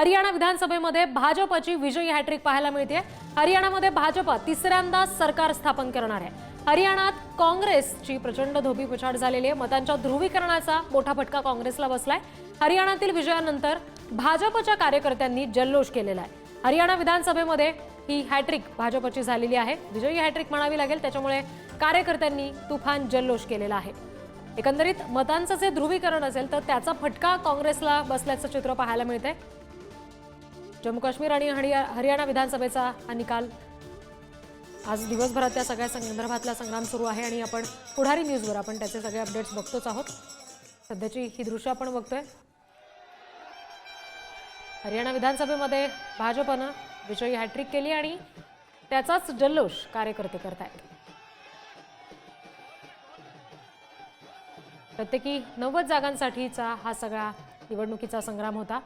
हरियाणा विधानसभेमध्ये भाजपची विजयी हॅट्रिक पाहायला मिळते. हरियाणामध्ये भाजप तिसऱ्यांदा सरकार स्थापन करणार आहे. हरियाणात काँग्रेसची प्रचंड धोबीपछाड झालेली आहे. मतांच्या ध्रुवीकरणाचा मोठा फटका काँग्रेसला बसलाय. हरियाणातील विजयानंतर भाजपच्या कार्यकर्त्यांनी जल्लोष केलेला आहे. हरियाणा विधानसभेमध्ये ही हॅट्रिक भाजपची झालेली आहे. विजयी हॅट्रिक म्हणावी लागेल. त्याच्यामुळे कार्यकर्त्यांनी तुफान जल्लोष केलेला आहे. एकंदरीत मतांचं जे ध्रुवीकरण असेल तर त्याचा फटका काँग्रेसला बसल्याचं चित्र पाहायला मिळतंय. जम्मू काश्मीर आणि हरिया हरियाणा विधानसभेचा हा निकाल. आज दिवसभरात त्या सगळ्या संदर्भातला संग्राम सुरू आहे आणि आपण पुढारी न्यूजवर आपण त्याचे सगळे अपडेट्स बघतोच आहोत. सध्याची ही दृश्य आपण बघतोय. हरियाणा विधानसभेमध्ये भाजपनं विजयी हॅट्रिक केली आणि त्याचाच जल्लोष कार्यकर्ते करतायत. प्रत्येकी नव्वद जागांसाठीचा हा सगळा निवडणुकीचा संग्राम होता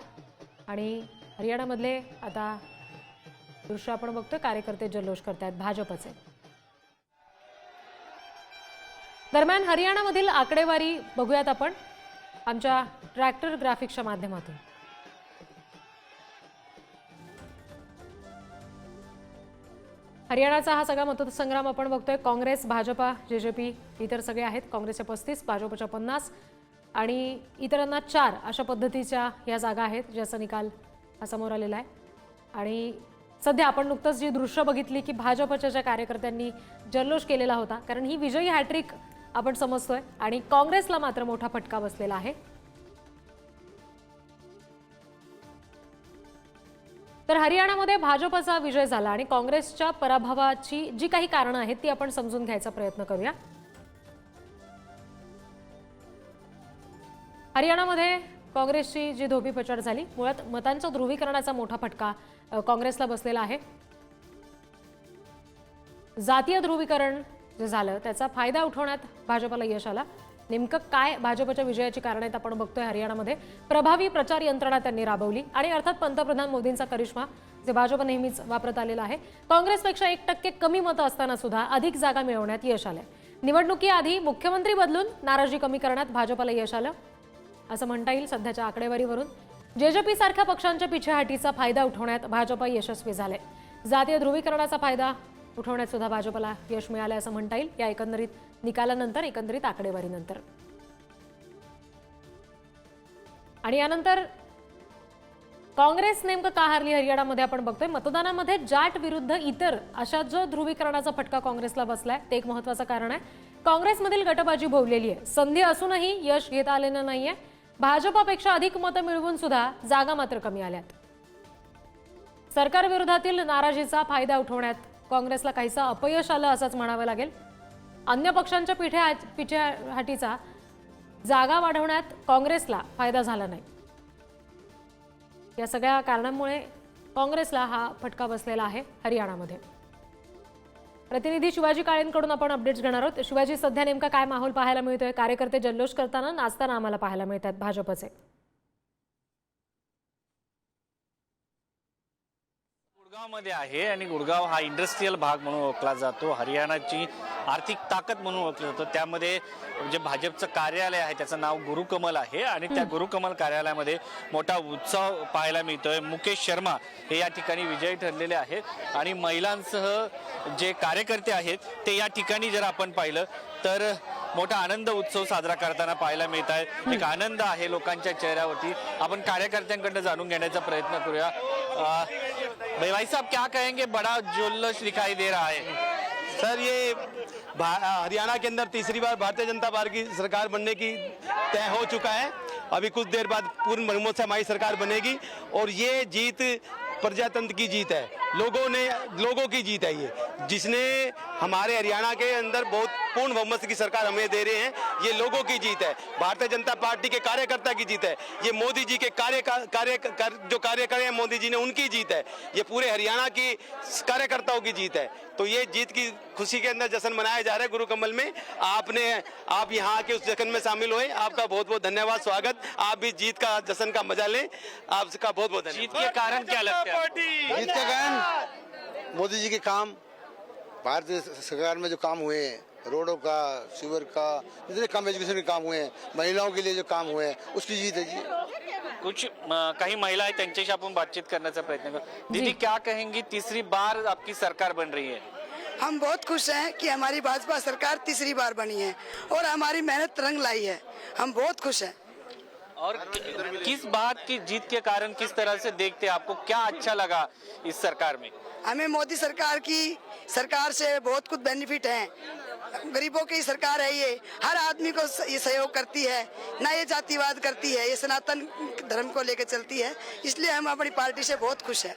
आणि हरियाणामधले आता दृश्य आपण बघतोय कार्यकर्ते जल्लोष करतायत भाजपचे. दरम्यान हरियाणामधील आकडेवारी बघूयात आपण आमच्या ट्रॅक्टर ग्राफिक्सच्या माध्यमातून. हरियाणाचा हा सगळा मतदारसंग्राम आपण बघतोय काँग्रेस भाजपा जे जे पी इतर सगळे आहेत काँग्रेसचे पस्तीस भाजपच्या पन्नास आणि इतरांना चार अशा पद्धतीच्या या जागा आहेत ज्याचा निकाल हा समोर आलेला आहे. आणि सध्या आपण नुकतंच जी दृश्य बघितली की भाजपच्या ज्या कार्यकर्त्यांनी जल्लोष केलेला होता कारण ही विजयी हॅट्रिक आपण समजतोय आणि काँग्रेसला मात्र मोठा फटका बसलेला आहे. तर हरियाणामध्ये भाजपचा विजय झाला आणि काँग्रेसच्या पराभवाची जी काही कारणं आहेत ती आपण समजून घ्यायचा प्रयत्न करूया. हरियाणामध्ये काँग्रेसची जी धोबीपछाड झाली मुळात मतांच्या ध्रुवीकरणाचा मोठा फटका काँग्रेसला बसलेला आहे. जातीय ध्रुवीकरण जे झालं त्याचा फायदा उठवण्यात भाजपला यश आला. नेमकं काय भाजपच्या विजयाची कारण आहेत आपण बघतोय हरियाणामध्ये. प्रभावी प्रचार यंत्रणा त्यांनी राबवली. आणि अर्थात पंतप्रधान मोदींचा करिश्मा जे भाजप नेहमीच वापरत आलेला आहे. काँग्रेसपेक्षा एक टक्के कमी मतं असताना सुद्धा अधिक जागा मिळवण्यात यश आलंय. निवडणुकीआधी मुख्यमंत्री बदलून नाराजी कमी करण्यात भाजपला यश आलं. असं म्हणता येईल सध्याच्या आकडेवारीवरून. जेजेपी सारख्या पक्षांच्या पिछेहाटीचा फायदा उठवण्यात भाजप यशस्वी झाले जातीय ध्रुवीकरणाचा फायदा उठवण्यात सुद्धा भाजपला यश मिळालं असं म्हणता येईल. या एकंदरीत निकालानंतर एकंदरीत आकडेवारीनंतर. आणि यानंतर काँग्रेस नेमकं का हारली हरियाणामध्ये आपण बघतोय. मतदानामध्ये जाट विरुद्ध इतर अशा जो ध्रुवीकरणाचा फटका काँग्रेसला बसलाय ते एक महत्वाचं कारण आहे. काँग्रेसमधील गटबाजी भोवलेली आहे. संधी असूनही यश घेता आलेलं नाहीये. भाजपापेक्षा अधिक मतं मिळवून सुद्धा जागा मात्र कमी आल्यात. सरकारविरोधातील नाराजीचा फायदा उठवण्यात काँग्रेसला काहीसं अपयश आलं असंच म्हणावं लागेल. अन्य पक्षांच्या पिठे पिठ्याहाटीचा जागा वाढवण्यात काँग्रेसला फायदा झाला नाही. या सगळ्या कारणांमुळे काँग्रेसला हा फटका बसलेला आहे हरियाणामध्ये. प्रतिनिधी शिवाजी काळेंकडून आपण अपडेट्स घेणार आहोत. शिवाजी सध्या नेमका काय माहोल पाहायला मिळतोय? कार्यकर्ते जल्लोष करताना नाचताना आम्हाला पाहायला मिळतात भाजपचे. गुडगावमध्ये आहे आणि गुडगाव हा इंडस्ट्रीयल भाग म्हणून ओळखला जातो. हरियाणाची आर्थिक ताकद म्हणून ओळखलं जातं. त्यामध्ये जे भाजपचं कार्यालय आहे त्याचं नाव गुरुकमल आहे आणि त्या गुरुकमल कार्यालयामध्ये मोठा उत्सव पाहायला मिळतोय. मुकेश शर्मा हे या ठिकाणी विजयी ठरलेले आहेत आणि महिलांसह जे कार्यकर्ते आहेत ते या ठिकाणी जर आपण पाहिलं तर मोठा आनंद उत्सव साजरा करताना पाहायला मिळत आहे. एक आनंद आहे लोकांच्या चेहऱ्यावरती. आपण कार्यकर्त्यांकडनं जाणून घेण्याचा प्रयत्न करूया. भाई भाई साहब, क्या कहेंगे? बड़ा जुल्लस दिखाई दे रहा है। सर, ये हरियाणा के अंदर तीसरी बार भारतीय जनता पार्टी की सरकार बनने की तय हो चुका है। अभी कुछ देर बाद पूर्ण बहुमत से हमारी सरकार बनेगी और ये जीत प्रजातंत्र की जीत है। लोगों ने लोगों की जीत है ये। जिसने हमारे हरियाणा के अंदर बहुत पूर्ण बहुमत की सरकार हमें दे रहे हैं ये लोगों की जीत है। भारतीय जनता पार्टी के कार्यकर्ता की जीत है। ये मोदी जी के कार्य कार्य कर, जो कार्य करे हैं मोदी जी ने उनकी जीत है। ये पूरे हरियाणा की कार्यकर्ताओं की जीत है। तो ये जीत की खुशी के अंदर जश्न मनाया जा रहा है गुरु कमल में। आपने आप यहाँ के उस जश्न में शामिल हुए। आपका बहुत बहुत धन्यवाद स्वागत। आप भी जीत का जश्न का मज़ा लें। आपका बहुत बहुत जीत धन्यवाद के कारण क्या लगता है? जीत का कारण मोदी जी के काम भारतीय सरकार में जो काम हुए हैं रोडों का सीवर का जितने काम एजुकेशन के काम हुए हैं महिलाओं के लिए जो काम हुए हैं उसकी जीत है जी। कुछ काही महिला आहेत त्यांच्याशी आपण बातचीत करण्याचा प्रयत्न करू दीदी क्या कहेंगी तीसरी बार आपकी सरकार बन रही है? हम बहुत खुश हैं कि हमारी भाजपा सरकार तीसरी बार बनी है और हमारी मेहनत रंग लाई है। हम बहुत खुश हैं। और किस बात की जीत के कारण किस तरह से देखते हैं आपको? क्या अच्छा लगा इस सरकार में? हमें मोदी सरकार की सरकार से बहुत कुछ बेनिफिट हैं। गरीबों की सरकार है ये। हर आदमी को ये सहयोग करती है। ना ये जातिवाद करती है ये सनातन धर्म को लेकर चलती है। इसलिए हम अपनी पार्टी से बहुत खुश हैं।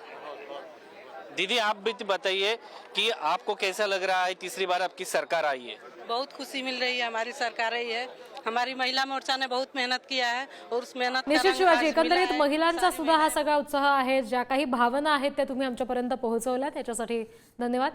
दीदी आप भी बताइए कि आपको कैसा लग रहा है? तीसरी बार आपकी सरकार आई है। बहुत खुशी मिल रही है हमारी सरकार आई है। हमारी महिला मोर्चा ने बहुत मेहनत किया है और उस मेहनत का निश्चित शिवाजी एकंदरीत। महिलांचा सुद्धा हा सगळा उत्साह आहे. ज्या काही भावना आहेत त्या तुम्ही आमच्यापर्यंत पोहोचवल्या त्याच्यासाठी धन्यवाद.